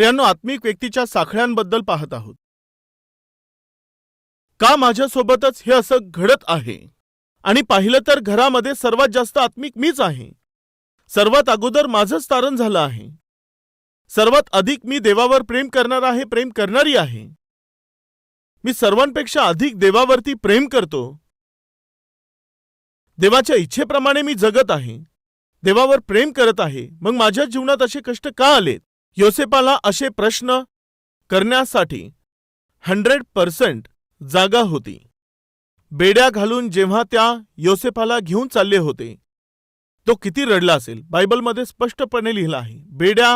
प्रियांनो आत्मिक व्यक्तीच्या साखळ्यांबद्दल पाहत आहोत. का माझ्यासोबतच हे असं घडत आहे? आणि पाहिलं तर घरामध्ये सर्वात जास्त आत्मिक मीच आहे. सर्वात अगोदर माझंच तारण झालं आहे. सर्वात अधिक मी देवावर प्रेम करणार आहे प्रेम करणारी आहे. मी सर्वांपेक्षा अधिक देवावरती प्रेम करतो. देवाच्या इच्छेप्रमाणे मी जगत आहे. देवावर प्रेम करत आहे. मग माझ्या जीवनात असे कष्ट का आलेत? योसेपाला असे प्रश्न करण्यासाठी हंड्रेड पर्सेंट जागा होती. बेड्या घालून जेव्हा त्या योसेफाला घेऊन चालले होते तो किती रडला असेल? बायबलमध्ये स्पष्टपणे लिहिलं आहे बेड्या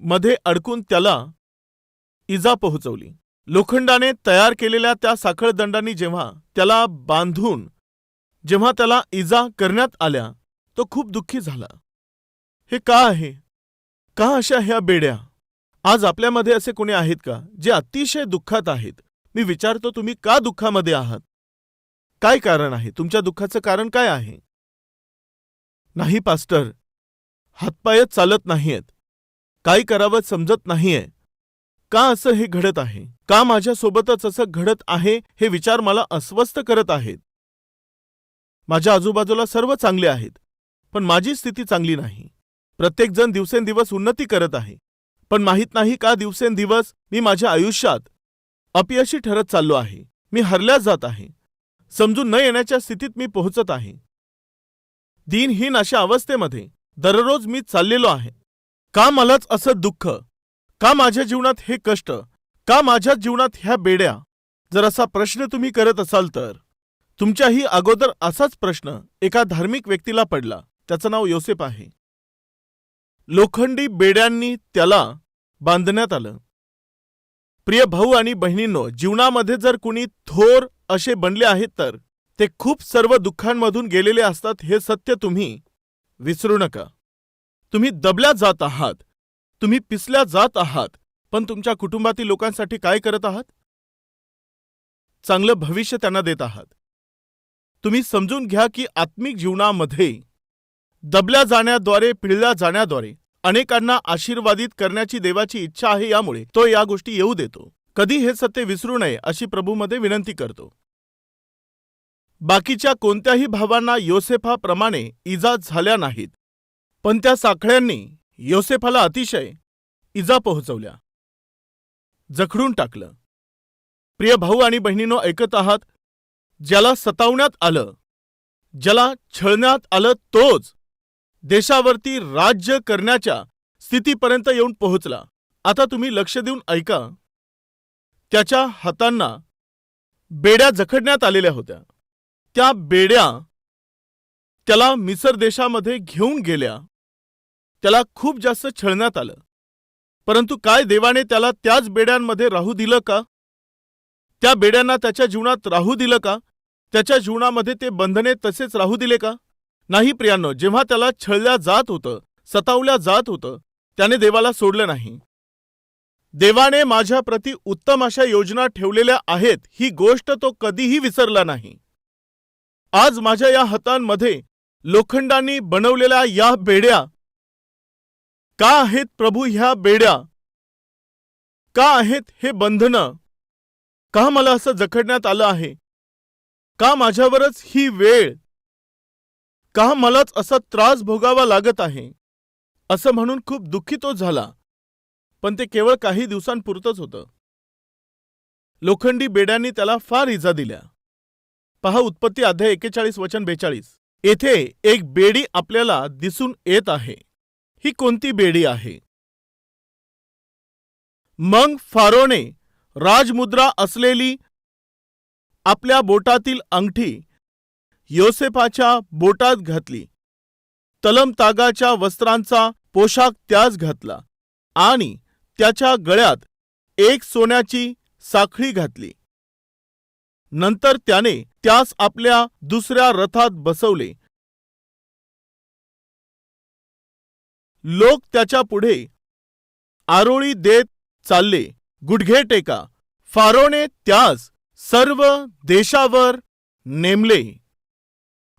मध्ये अडकून त्याला इजा पोहोचवली. लोखंडाने तयार केलेल्या त्या साखळदंडांनी जेव्हा त्याला बांधून जेव्हा त्याला इजा करण्यात आल्या तो खूप दुःखी झाला. हे का आहे? का अशा ह्या बेड्या? आज आपल्यामध्ये असे कोणी आहेत का जे अतिशय दुःखात आहेत? मी विचारतो तुम्ही का दुःखामध्ये आहात? काय कारण आहे? तुमच्या दुःखाचं कारण काय आहे? नाही पास्टर. हातपायच चालत नाहीयेत. काय करावं समजत नाहीये. का असं हे घडत आहे? का माझ्यासोबतच असं घडत आहे हे विचार मला अस्वस्थ करत आहेत? माझ्या आजूबाजूला सर्व चांगले आहेत पण माझी स्थिती चांगली नाही. प्रत्येकजण दिवसेंदिवस उन्नती करत आहे. पण माहीत नाही का दिवसेंदिवस मी माझ्या आयुष्यात अपयशी ठरत चाललो आहे. मी हरल्या जात आहे. समजून न येण्याच्या स्थितीत मी पोहोचत आहे. दिनहीन अशा अवस्थेमध्ये दररोज मी चाललेलो आहे. का मलाच असं दुःख? का माझ्या जीवनात हे कष्ट? का माझ्या जीवनात ह्या बेड्या? जर असा प्रश्न तुम्ही करत असाल तर. तुमच्याही अगोदर असाच प्रश्न एका धार्मिक व्यक्तीला पडला. त्याचं नाव योसेफ आहे. लोखंडी बेड्यांनी त्याला बांधण्यात आलं. प्रिय भाऊ आणि बहिणींनो जीवनामध्ये जर कुणी थोर असे बनले आहेत तर ते खूप सर्व दुःखांमधून गेलेले असतात हे सत्य तुम्ही विसरू नका. तुम्ही दबल्या जात आहात. तुम्ही पिसल्या जात आहात. पण तुमच्या कुटुंबातील लोकांसाठी काय करत आहात? चांगलं भविष्य त्यांना देत आहात. तुम्ही समजून घ्या की आत्मिक जीवनामध्ये दबल्या जाण्याद्वारे पिळल्या जाण्याद्वारे अनेकांना आशीर्वादित करण्याची देवाची इच्छा आहे यामुळे तो या गोष्टी येऊ देतो. कधी हे सत्य विसरू नये अशी प्रभूमध्ये विनंती करतो. बाकीच्या कोणत्याही भावांना योसेफाप्रमाणे इजा झाल्या नाहीत. पण त्या साखळ्यांनी योसेफाला अतिशय इजा पोहोचवल्या. जखडून टाकलं. प्रिय भाऊ आणि बहिणीनो ऐकत आहात. ज्याला सतावण्यात आलं ज्याला छळण्यात आलं तोच देशावरती राज्य करण्याच्या स्थितीपर्यंत येऊन पोहोचला. आता तुम्ही लक्ष देऊन ऐका. त्याच्या हातांना बेड्या जखडण्यात आलेल्या होत्या. त्या बेड्या त्याला मिसर देशामध्ये घेऊन गेल्या. त्याला खूप जास्त छळण्यात आलं. परंतु काय देवाने त्याला त्याच बेड्यांमध्ये राहू दिलं का? त्या बेड्यांना त्याच्या जीवनात राहू दिलं का? त्याच्या जीवनामध्ये ते बंधने तसेच राहू दिले का? नाही प्रियांनो जेव्हा त्याला छळल्या जात होतं सतावल्या जात होतं त्याने देवाला सोडलं नाही. देवाने माझ्या प्रती उत्तम अशा योजना ठेवलेल्या आहेत ही गोष्ट तो कधीही विसरला नाही. आज माझ्या या हातांमध्ये लोखंडांनी बनवलेल्या या बेड्या का आहेत प्रभू ह्या बेड्या? का आहेत हे बंधनं? का मला असं जखडण्यात आलं आहे? का माझ्यावरच ही वेळ का मलाच असा त्रास भोगावा लागत आहे? असं म्हणून खूप दुःखी तो झाला. पण ते केवळ काही दिवसांपुरतंच होतं. लोखंडी बेड्यांनी त्याला फार इजा दिल्या. पहा उत्पत्ती अध्याय एकेचाळीस वचन बेचाळीस. येथे एक बेडी आपल्याला दिसून येत आहे. ही कोणती बेडी आहे? मग फारोने राजमुद्रा असलेली आपल्या बोटातील अंगठी योसेफाच्या बोटात घातली. तलम तागाच्या वस्त्रांचा पोशाख त्यास घातला आणि त्याच्या गळ्यात एक सोन्याची साखळी घातली. नंतर त्याने त्यास आपल्या दुसऱ्या रथात बसवले. लोक त्याच्या पुढे आरोळी देत चालले. गुडघे टेका. फारोने त्यास सर्व देशावर नेमले.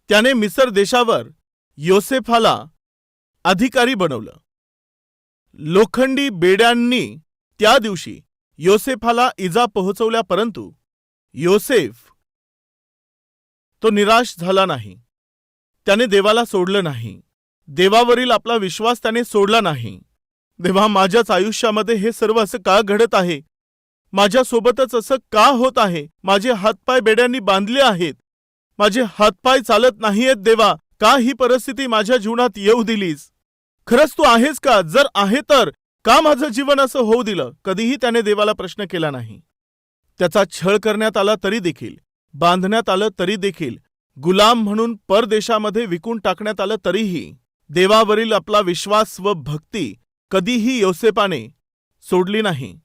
त्याने मिसर देशावर योसेफाला अधिकारी बनवलं. लोखंडी बेड्यांनी त्या दिवशी योसेफाला इजा पोहोचवल्या परंतु योसेफ तो निराश झाला नाही. त्याने देवाला सोडलं नाही. देवावरील आपला विश्वास त्याने सोडला नाही. देवा माझ्याच आयुष्यामध्ये हे सर्व असं का घडत आहे? माझ्यासोबतच असं का होत आहे? माझे हातपाय बेड्यांनी बांधले आहेत. माझे हातपाय चालत नाहीयेत देवा. का ही परिस्थिती माझ्या जीवनात येऊ दिलीस? खरंच तू आहेस का? जर आहे तर. का माझं जीवन असं होऊ दिलं? कधीही त्याने देवाला प्रश्न केला नाही. त्याचा छळ करण्यात आला तरी देखील. बांधण्यात आलं तरी देखील. गुलाम म्हणून परदेशामध्ये विकून टाकण्यात आलं तरीही. देवावरील आपला विश्वास व भक्ती कधीही योसेपाने सोडली नाही.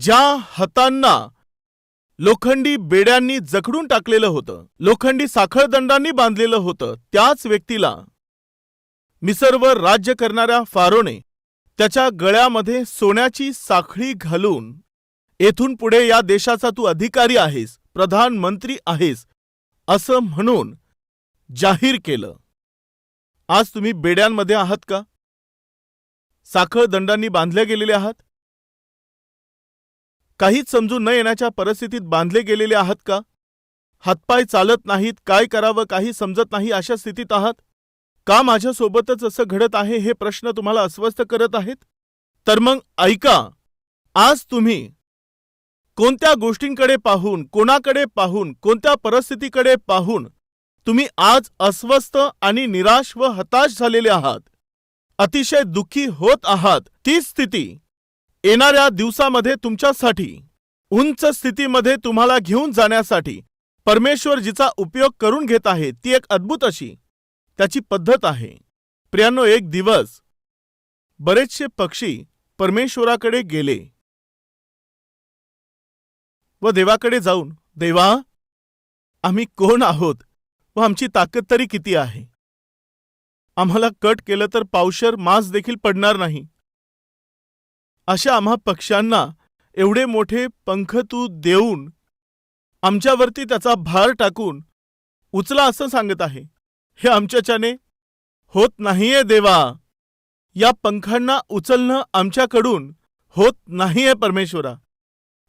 ज्या हातांना लोखंडी बेड्यांनी जखडून टाकलेलं होतं. लोखंडी साखळदंडांनी बांधलेलं होतं. त्याच व्यक्तीला मिसरवर राज्य करणाऱ्या फारोने त्याच्या गळ्यामध्ये सोन्याची साखळी घालून येथून पुढे या देशाचा तू अधिकारी आहेस प्रधानमंत्री आहेस असं म्हणून जाहीर केलं. आज तुम्ही बेड्यांमध्ये आहात का? साखळदंडांनी बांधल्या बांधले गेलेले आहात? काहीच समजून न येण्याच्या परिस्थितीत बांधले गेलेले आहात का? हातपाय चालत नाहीत काय करावं काही समजत नाही अशा स्थितीत आहात? का माझ्यासोबतच असं घडत आहे हे प्रश्न तुम्हाला अस्वस्थ करत आहेत? तर मग ऐका आज तुम्ही कोणत्या गोष्टींकडे पाहून कोणाकडे पाहून कोणत्या परिस्थितीकडे पाहून तुम्ही आज अस्वस्थ आणि निराश व हताश झालेले आहात? अतिशय दुःखी होत आहात ती स्थिती. येणाऱ्या दिवसामध्ये तुमच्यासाठी उंच स्थितीमध्ये तुम्हाला घेऊन जाण्यासाठी परमेश्वर जिचा उपयोग करून घेत आहे ती एक अद्भुत अशी त्याची पद्धत आहे. प्रियांनो एक दिवस बरेचसे पक्षी परमेश्वराकडे गेले. व देवाकडे जाऊन देवा आम्ही कोण आहोत? व आमची ताकद तरी किती आहे? आम्हाला कट केलं तर पावशर मांस देखील पडणार नाही. अशा आम्हा पक्ष्यांना एवढे मोठे पंख तू देऊन आमच्यावरती त्याचा भार टाकून उचला असं सांगत आहे. हे आमच्याच्याने होत नाहीये देवा. या पंखांना उचलणं आमच्याकडून होत नाहीये परमेश्वरा.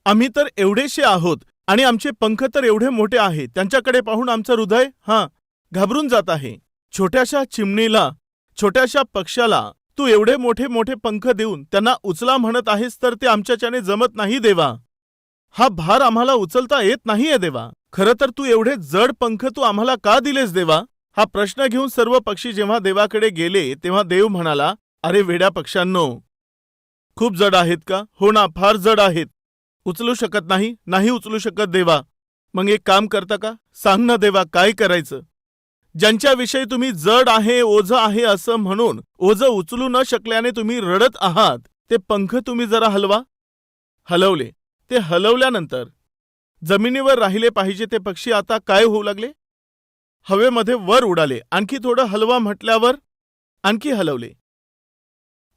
आम्ही तर एवढेशे आहोत आणि आमचे पंख तर एवढे मोठे आहेत त्यांच्याकडे पाहून आमचं हृदय हां घाबरून जात आहे. छोट्याशा चिमणीला छोट्याशा पक्ष्याला तू एवढे मोठे मोठे पंख देऊन त्यांना उचला म्हणत आहेस तर ते आमच्याच्याने जमत नाही देवा. हा भार आम्हाला उचलता येत नाहीये देवा. खरं तर तू एवढे जड पंख तू आम्हाला का दिलेस देवा? हा प्रश्न घेऊन सर्व पक्षी जेव्हा देवाकडे गेले तेव्हा देव म्हणाला अरे वेड्या पक्ष्यांनो खूप जड आहेत का? हो ना फार जड आहेत. उचलू शकत नाही नाही उचलू शकत देवा. मग एक काम करता का? सांग ना देवा काय करायचं? ज्यांच्याविषयी तुम्ही जड आहे ओझ आहे असं म्हणून ओझ उचलू न शकल्याने तुम्ही रडत आहात ते पंख तुम्ही जरा हलवा. हलवले. ते हलवल्यानंतर जमिनीवर राहिले पाहिजे ते पक्षी आता काय होऊ लागले? हवेमध्ये वर उडाले. आणखी थोडं हलवा म्हटल्यावर आणखी हलवले.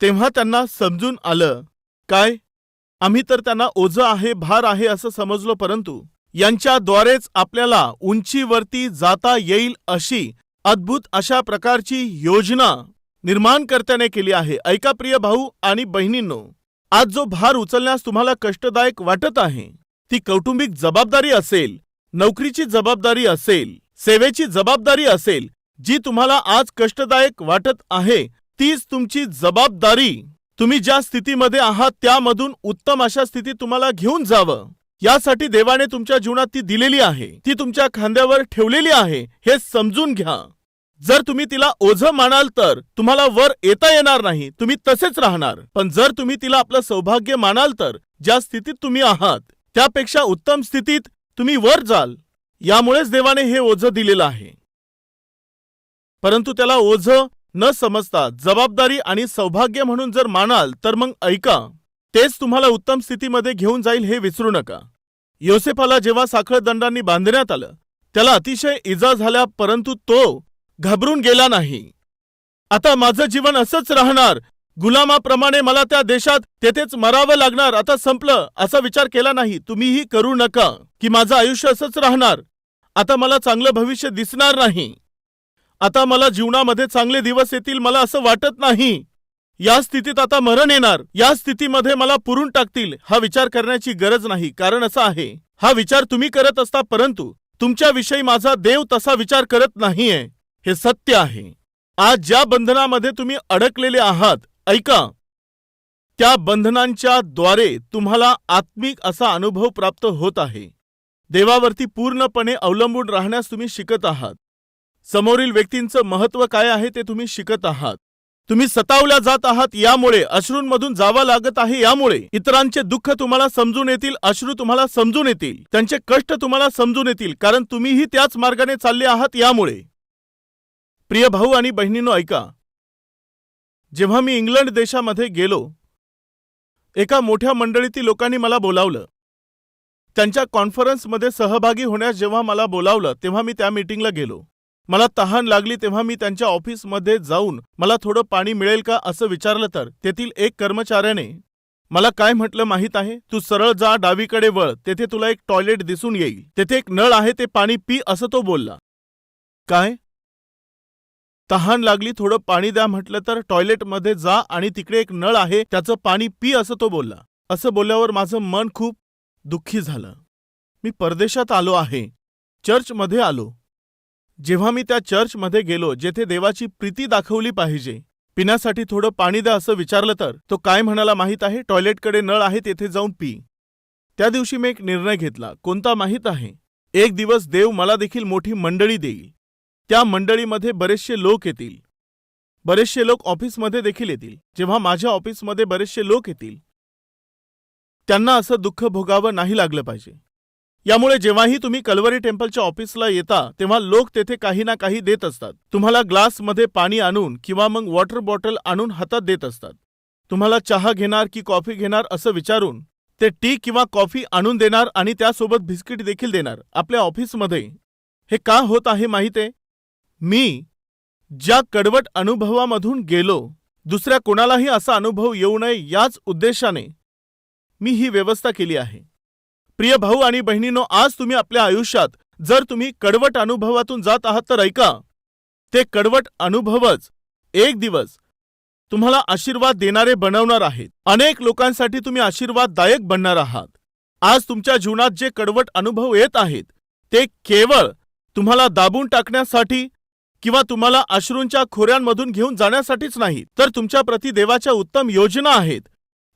तेव्हा त्यांना समजून आलं काय? आम्ही तर त्यांना ओझं आहे भार आहे असं समजलो परंतु यांच्याद्वारेच आपल्याला उंचीवरती जाता येईल अशी अद्भुत अशा प्रकारची योजना निर्माणकर्त्याने केली आहे. ऐका प्रिय भाऊ आणि बहिणींनो आज जो भार उचलण्यास तुम्हाला कष्टदायक वाटत आहे ती कौटुंबिक जबाबदारी असेल नोकरीची जबाबदारी असेल सेवेची जबाबदारी असेल जी तुम्हाला आज कष्टदायक वाटत आहे तीच तुमची जबाबदारी. तुम्ही ज्या स्थितीमध्ये आहात त्यामधून उत्तम अशा स्थितीत तुम्हाला घेऊन जावं. यासाठी देवाने तुमच्या जीवनात ती दिलेली आहे. ती तुमच्या खांद्यावर ठेवलेली आहे. हे समजून घ्या. जर तुम्ही तिला ओझं मानाल तर तुम्हाला वर येता येणार नाही. तुम्ही तसेच राहणार. पण जर तुम्ही तिला आपलं सौभाग्य मानाल तर ज्या स्थितीत तुम्ही आहात त्यापेक्षा उत्तम स्थितीत तुम्ही वर जाल. यामुळेच देवाने हे ओझं दिलेलं आहे. परंतु त्याला ओझं न समजता जबाबदारी आणि सौभाग्य म्हणून जर मानाल तर मग ऐका तेच तुम्हाला उत्तम स्थितीमध्ये घेऊन जाईल हे विसरू नका. योसेफाला जेव्हा साखळ दंडांनी बांधण्यात आलं त्याला अतिशय इजा झाल्या परंतु तो घाबरून गेला नाही. आता माझं जीवन असंच राहणार. गुलामाप्रमाणे मला त्या देशात तेथेच मरावं लागणार. आता संपलं. असा विचार केला नाही. तुम्हीही करू नका की माझं आयुष्य असंच राहणार. आता मला चांगलं भविष्य दिसणार नाही. आता मला जीवनामध्ये चांगले दिवस येतील मला असं वाटत नाही. या स्थितीत आता मरण येणार. या स्थितीमध्ये मला पुरून टाकतील. हा विचार करण्याची गरज नाही. कारण असा आहे. हा विचार तुम्ही करत असता परंतु तुमच्याविषयी माझा देव तसा विचार करत नाहीये. हे सत्य आहे. आज ज्या बंधनामध्ये तुम्ही अडकलेले आहात ऐका. त्या बंधनांच्या द्वारे तुम्हाला आत्मिक असा अनुभव प्राप्त होत आहे. देवावरती पूर्णपणे अवलंबून राहण्यास तुम्ही शिकत आहात. समोरील व्यक्तींचं महत्त्व काय आहे ते तुम्ही शिकत आहात. तुम्ही सतावल्या जात आहात यामुळे अश्रूंमधून जावं लागत आहे यामुळे. इतरांचे दुःख तुम्हाला समजून येतील अश्रू तुम्हाला समजून येतील. त्यांचे कष्ट तुम्हाला समजून येतील कारण तुम्हीही त्याच मार्गाने चालले आहात यामुळे. प्रिय भाऊ आणि बहिणींनो ऐका. जेव्हा मी इंग्लंड देशामध्ये गेलो एका मोठ्या मंडळीतील लोकांनी मला बोलावलं. त्यांच्या कॉन्फरन्समध्ये सहभागी होण्यास जेव्हा मला बोलावलं तेव्हा मी त्या मीटिंगला गेलो. मला तहान लागली तेव्हा मी त्यांच्या ऑफिसमध्ये जाऊन मला थोडं पाणी मिळेल का असं विचारलं तर तेथील एक कर्मचाऱ्याने मला काय म्हटलं माहीत आहे? तू सरळ जा डावीकडे वळ. तेथे तुला एक टॉयलेट दिसून येईल. तेथे एक नळ आहे ते पाणी पी असं तो बोलला. काय? तहान लागली थोडं पाणी द्या म्हटलं तर टॉयलेटमध्ये जा आणि तिकडे एक नळ आहे त्याचं पाणी पी असं तो बोलला. असं बोलल्यावर माझं मन खूप दुःखी झालं. मी परदेशात आलो आहे. चर्चमध्ये आलो. जेव्हा मी त्या चर्चमध्ये गेलो जेथे देवाची प्रीती दाखवली पाहिजे. पिण्यासाठी थोडं पाणी द्या असं विचारलं तर तो काय म्हणाला माहीत आहे? टॉयलेटकडे नळ आहे तेथे जाऊन पी. त्या दिवशी मी एक निर्णय घेतला. कोणता माहीत आहे? एक दिवस देव मला देखील मोठी मंडळी देईल. त्या मंडळीमध्ये बरेचसे लोक येतील. बरेचसे लोक ऑफिसमध्ये देखील येतील. जेव्हा माझ्या ऑफिसमध्ये बरेचसे लोक येतील. त्यांना असं दुःख भोगावं नाही लागलं पाहिजे. यामुळे जेव्हाही तुम्ही कलवरी टेम्पलच्या ऑफिसला येता तेव्हा लोक तेथे काही ना काही देत असतात. तुम्हाला ग्लासमध्ये पाणी आणून किंवा मग वॉटर बॉटल आणून हातात देत असतात. तुम्हाला चहा घेणार की कॉफी घेणार असं विचारून ते टी किंवा कॉफी आणून देणार आणि त्यासोबत बिस्किट देखील देणार. आपल्या ऑफिसमध्ये. हे का होत आहे माहीत? आहे मी ज्या कडवट अनुभवामधून गेलो दुसऱ्या कोणालाही असा अनुभव येऊ नये याच उद्देशाने मी ही व्यवस्था केली आहे. प्रिय भाऊ आणि बहिणींनो आज तुम्ही आपल्या आयुष्यात जर तुम्ही कडवट अनुभवातून जात आहात तर ऐका. ते कडवट अनुभवच एक दिवस तुम्हाला आशीर्वाद देणारे बनवणार आहेत. अनेक लोकांसाठी तुम्ही आशीर्वाददायक बनणार आहात. आज तुमच्या जीवनात जे कडवट अनुभव येत आहेत ते केवळ तुम्हाला दाबून टाकण्यासाठी किंवा तुम्हाला अश्रूंच्या खोऱ्यांमधून घेऊन जाण्यासाठीच नाही तर तुमच्या प्रति देवाच्या उत्तम योजना आहेत.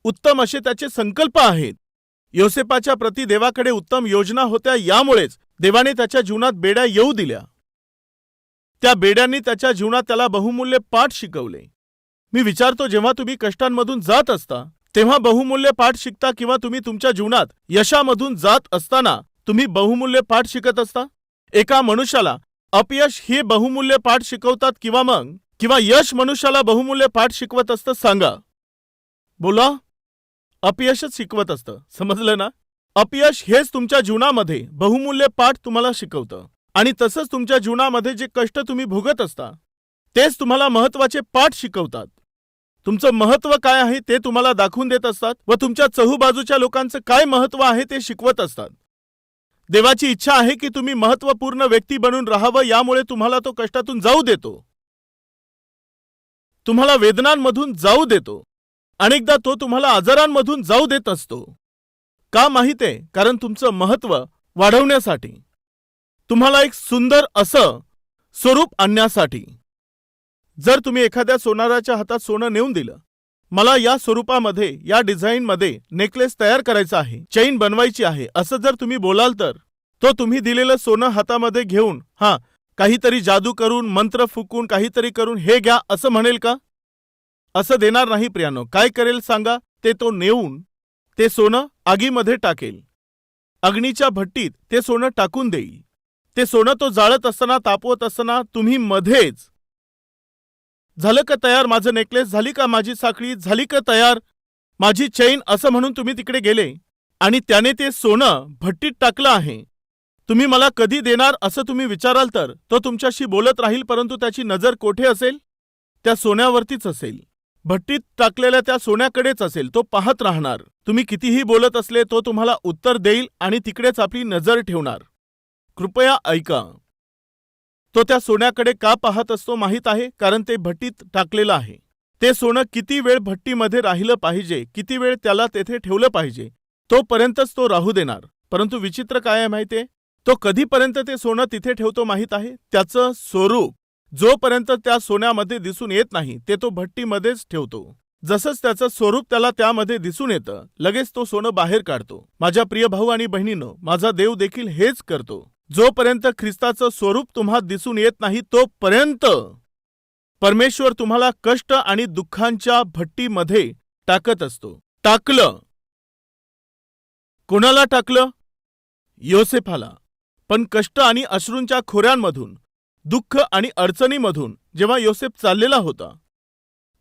उत्तम असे त्याचे संकल्प आहेत. योसेपाच्या प्रति देवाकडे उत्तम योजना होत्या यामुळेच देवाने त्याच्या जीवनात बेड्या येऊ दिल्या. त्या बेड्यांनी त्याच्या जीवनात त्याला बहुमूल्य पाठ शिकवले. मी विचारतो जेव्हा तुम्ही कष्टांमधून जात असता तेव्हा बहुमूल्य पाठ शिकता किंवा तुम्ही तुमच्या जीवनात यशामधून जात असताना तुम्ही बहुमूल्य पाठ शिकत असता? एका मनुष्याला अपयश हे बहुमूल्य पाठ शिकवतात किंवा मग किंवा यश मनुष्याला बहुमूल्य पाठ शिकवत असतं सांगा. बोला. अपयशच शिकवत असतं. समजलं ना? अपयश हेच तुमच्या जीवनामध्ये बहुमूल्य पाठ तुम्हाला शिकवतं. आणि तसंच तुमच्या जीवनामध्ये जे कष्ट तुम्ही भोगत असता तेच तुम्हाला महत्त्वाचे पाठ शिकवतात. तुमचं महत्त्व काय आहे ते तुम्हाला दाखवून देत असतात व तुमच्या चहूबाजूच्या लोकांचं काय महत्त्व आहे ते शिकवत असतात. देवाची इच्छा आहे की तुम्ही महत्त्वपूर्ण व्यक्ती बनून राहावं यामुळे तुम्हाला तो कष्टातून जाऊ देतो. तुम्हाला वेदनांमधून जाऊ देतो. अनेकदा तो तुम्हाला आजारांमधून जाऊ देत असतो. का माहीत? आहे कारण तुमचं महत्त्व वाढवण्यासाठी. तुम्हाला एक सुंदर असं स्वरूप आणण्यासाठी. जर तुम्ही एखाद्या सोनाराच्या हातात सोनं नेऊन दिलं मला या स्वरूपामध्ये या डिझाईनमध्ये नेकलेस तयार करायचा आहे चैन बनवायची आहे असं जर तुम्ही बोलाल तर तो तुम्ही दिलेलं सोनं हातामध्ये घेऊन हां काहीतरी जादू करून मंत्र फुकून काहीतरी करून हे घ्या असं म्हणेल का? असं देणार नाही प्रियानो. काय करेल सांगा? ते तो नेऊन ते सोनं आगीमध्ये टाकेल. अग्नीच्या भट्टीत ते सोनं टाकून देईल. ते सोनं तो जाळत असताना तापवत असताना तुम्ही मध्येच झालं का तयार माझं नेकलेस? झाली का माझी साखळी? झाली का तयार माझी चैन? असं म्हणून तुम्ही तिकडे गेले आणि त्याने ते सोनं भट्टीत टाकलं आहे. तुम्ही मला कधी देणार असं तुम्ही विचाराल तर? तो तुमच्याशी बोलत राहील परंतु त्याची नजर कोठे असेल? त्या सोन्यावरतीच असेल. भट्टीत टाकलेल्या त्या सोन्याकडेच असेल तो पाहत राहणार. तुम्ही कितीही बोलत असले तो तुम्हाला उत्तर देईल आणि तिकडेच आपली नजर ठेवणार. कृपया ऐका. तो त्या सोन्याकडे का पाहत असतो माहीत आहे कारण ते भट्टीत टाकलेलं आहे. ते सोनं किती वेळ भट्टीमध्ये राहिलं पाहिजे किती वेळ त्याला तेथे ठेवलं पाहिजे तोपर्यंतच तो राहू देणार. परंतु विचित्र काय आहे माहितीये? तो कधीपर्यंत ते सोनं तिथे ठेवतो माहीत आहे? त्याचं स्वरूप. जोपर्यंत त्या सोन्यामध्ये दिसून येत नाही ते तो भट्टीमध्येच ठेवतो. जसंच त्याचं स्वरूप त्याला त्यामध्ये दिसून येतं लगेच तो सोनं बाहेर काढतो. माझ्या प्रिय भाऊ आणि बहिणीनं माझा देव देखील हेच करतो. जोपर्यंत ख्रिस्ताचं स्वरूप तुम्हा दिसून येत नाही तोपर्यंत परमेश्वर तुम्हाला कष्ट आणि दुःखांच्या भट्टीमध्ये टाकत असतो. टाकलं. कोणाला टाकलं? योसेफाला. पण कष्ट आणि अश्रूंच्या खोऱ्यांमधून. दुःख आणि अडचणीमधून जेव्हा योसेफ चाललेला होता.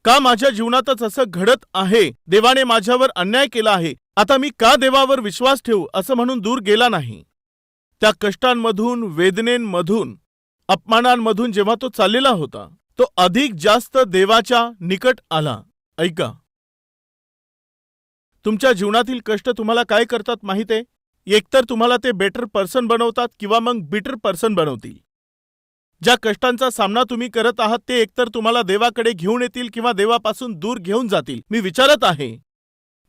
का माझ्या जीवनातच असं घडत आहे? देवाने माझ्यावर अन्याय केला आहे. आता मी का देवावर विश्वास ठेवू? असं म्हणून दूर गेला नाही. त्या कष्टांमधून वेदनेंमधून अपमानांमधून जेव्हा तो चाललेला होता तो अधिक जास्त देवाच्या निकट आला. ऐका. तुमच्या जीवनातील कष्ट तुम्हाला काय करतात माहिती आहे? एकतर तुम्हाला ते बेटर पर्सन बनवतात किंवा मग बिटर पर्सन बनवतील. ज्या कष्टांचा सामना तुम्ही करत आहात ते एकतर तुम्हाला देवाकडे घेऊन येतील किंवा देवापासून दूर घेऊन जातील. मी विचारत आहे.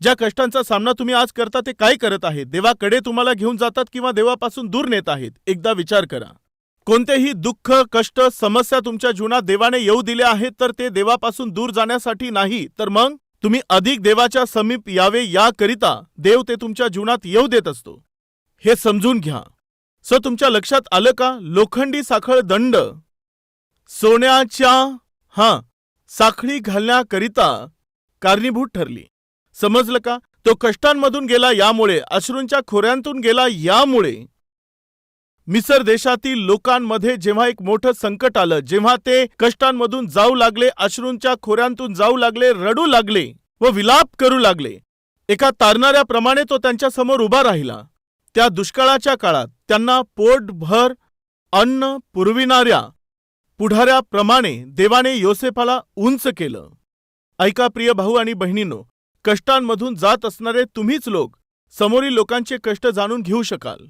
ज्या कष्टांचा सामना तुम्ही आज करता ते काय करत आहेत? देवाकडे तुम्हाला घेऊन जातात किंवा देवापासून दूर नेत आहेत? एकदा विचार करा. कोणतेही दुःख कष्ट समस्या तुमच्या जीवनात देवाने येऊ दिल्या आहेत तर ते देवापासून दूर जाण्यासाठी नाही. तर मग? तुम्ही अधिक देवाच्या समीप यावे याकरिता देव ते तुमच्या जीवनात येऊ देत असतो. हे समजून घ्या. सो तुमच्या लक्षात आलं का? लोखंडी साखळ दंड. सोन्याच्या हा साखळी घालण्याकरिता कारणीभूत ठरली. समजलं का? तो कष्टांमधून गेला यामुळे अश्रूंच्या खोऱ्यांतून गेला यामुळे. मिसर देशातील लोकांमध्ये जेव्हा एक मोठं संकट आलं जेव्हा ते कष्टांमधून जाऊ लागले अश्रूंच्या खोऱ्यांतून जाऊ लागले रडू लागले व विलाप करू लागले. एका तारणाऱ्याप्रमाणे तो त्यांच्यासमोर उभा राहिला. त्या दुष्काळाच्या काळात त्यांना पोटभर अन्न पुरविणाऱ्या पुढाऱ्याप्रमाणे देवाने योसेफाला उंच केलं. ऐका प्रिय भाऊ आणि बहिणींनो कष्टांमधून जात असणारे तुम्हीच लोक समोरील लोकांचे कष्ट जाणून घेऊ शकाल.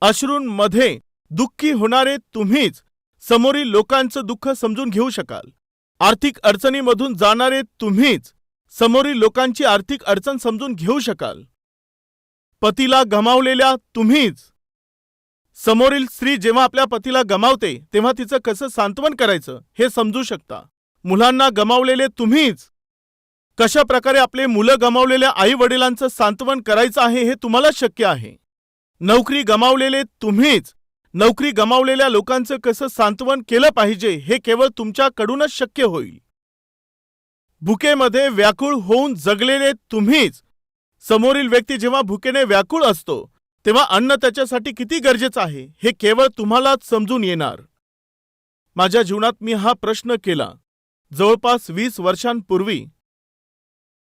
अश्रूंमध्ये दुःखी होणारे तुम्हीच समोरील लोकांचं दुःख समजून घेऊ शकाल. आर्थिक अडचणीमधून जाणारे तुम्हीच समोरील लोकांची आर्थिक अडचण समजून घेऊ शकाल. पतीला गमावलेल्या तुम्हीच समोरील स्त्री जेव्हा आपल्या पतीला गमावते तेव्हा तिचं कसं सांत्वन करायचं हे समजू शकता. मुलांना गमावलेले तुम्हीच. कशा प्रकारे आपले मुलं गमावलेल्या आई वडिलांचं सांत्वन करायचं आहे हे तुम्हाला शक्य आहे. नोकरी गमावलेले तुम्हीच. नोकरी गमावलेल्या लोकांचं कसं सांत्वन केलं पाहिजे हे केवळ तुमच्याकडूनच शक्य होईल. भुकेमध्ये व्याकुळ होऊन जगलेले तुम्हीच. समोरील व्यक्ती जेव्हा भुकेने व्याकुळ असतो तेव्हा अन्न त्याच्यासाठी किती गरजेचं आहे हे केवळ तुम्हालाच समजून येणार. माझ्या जीवनात मी हा प्रश्न केला. जवळपास वीस वर्षांपूर्वी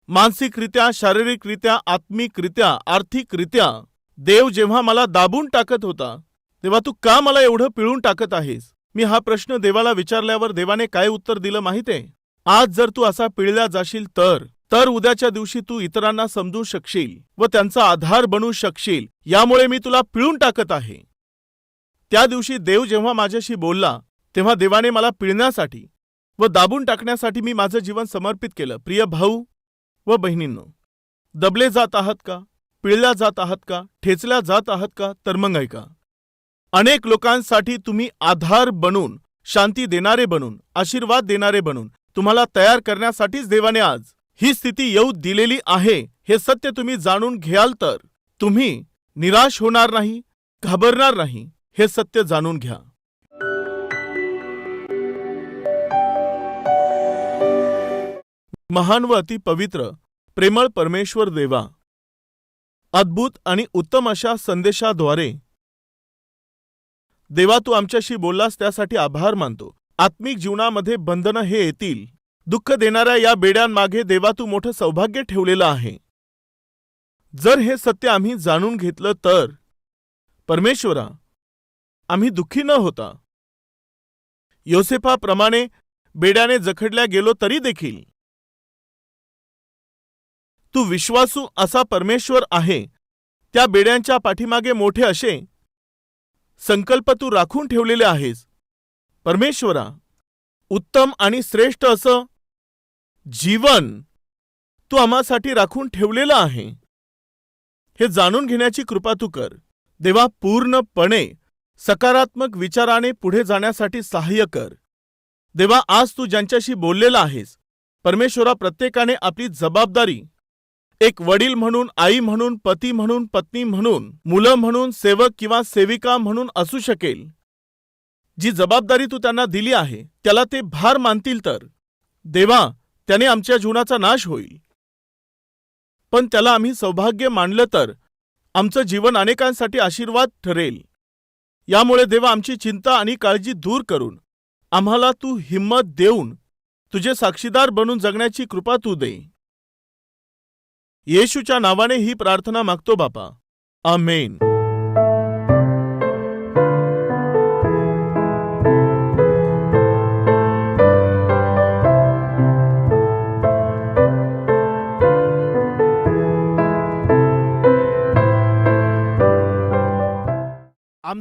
मानसिकरित्या शारीरिकरित्या आत्मिकरित्या आर्थिकरित्या देव जेव्हा मला दाबून टाकत होता तेव्हा तू का मला एवढं पिळून टाकत आहेस? मी हा प्रश्न देवाला विचारल्यावर देवाने काय उत्तर दिलं माहितीये? आज जर तू असा पिळल्या जाशील तर? तर उद्याच्या दिवशी तू इतरांना समजू शकशील व त्यांचा आधार बनू शकशील यामुळे मी तुला पिळून टाकत आहे. त्या दिवशी देव जेव्हा माझ्याशी बोलला तेव्हा देवाने मला पिळण्यासाठी व दाबून टाकण्यासाठी मी माझं जीवन समर्पित केलं. प्रिय भाऊ व बहिणींनो दबले जात आहात का? पिळल्या जात आहात का? ठेचल्या जात आहात का? तर मग ऐका. अनेक लोकांसाठी तुम्ही आधार बनून शांती देणारे बनून आशीर्वाद देणारे बनून तुम्हाला तयार करण्यासाठीच देवाने आज ही स्थिती येऊ दिलेली आहे हे सत्य तुम्ही जाणून घ्याल तर. तुम्ही निराश होणार नाही घाबरणार नाही हे सत्य जाणून घ्या. महान व अति पवित्र प्रेमळ परमेश्वर देवा. अद्भुत आणि उत्तम अशा संदेशाद्वारे. देवा तू आमच्याशी बोललास त्यासाठी आभार मानतो. आत्मिक जीवनामध्ये बंधनं हे येतील. दुःख देणाऱ्या या बेड्यांमागे देवा तू मोठं सौभाग्य ठेवलेलं आहे. जर हे सत्य आम्ही जाणून घेतलं तर परमेश्वरा आम्ही दुःखी न होता. योसेफाप्रमाणे बेड्याने जखडल्या गेलो तरी देखील. तू विश्वासू असा परमेश्वर आहे त्या बेड्यांच्या पाठीमागे मोठे असे संकल्प तू राखून ठेवलेले आहेस. परमेश्वरा उत्तम आणि श्रेष्ठ असं जीवन तू आम्हासाठी राखून ठेवलेलं आहे. हे जाणून घेण्याची कृपा तू कर. देवा पूर्णपणे सकारात्मक विचाराने पुढे जाण्यासाठी सहाय्य कर. देवा आज तू ज्यांच्याशी बोललेला आहेस परमेश्वरा प्रत्येकाने आपली जबाबदारी एक वडील म्हणून आई म्हणून पती म्हणून पत्नी म्हणून मुलं म्हणून सेवक किंवा सेविका म्हणून असू शकेल. जी जबाबदारी तू त्यांना दिली आहे त्याला ते भार मानतील तर. देवा त्याने आमच्या जीवनाचा नाश होईल. पण त्याला आम्ही सौभाग्य मानलं तर आमचं जीवन अनेकांसाठी आशीर्वाद ठरेल. यामुळे देवा आमची चिंता आणि काळजी दूर करून आम्हाला तू हिंमत देऊन तुझे साक्षीदार बनून जगण्याची कृपा तू दे. येशूच्या नावाने ही प्रार्थना मागतो बापा. आमेन.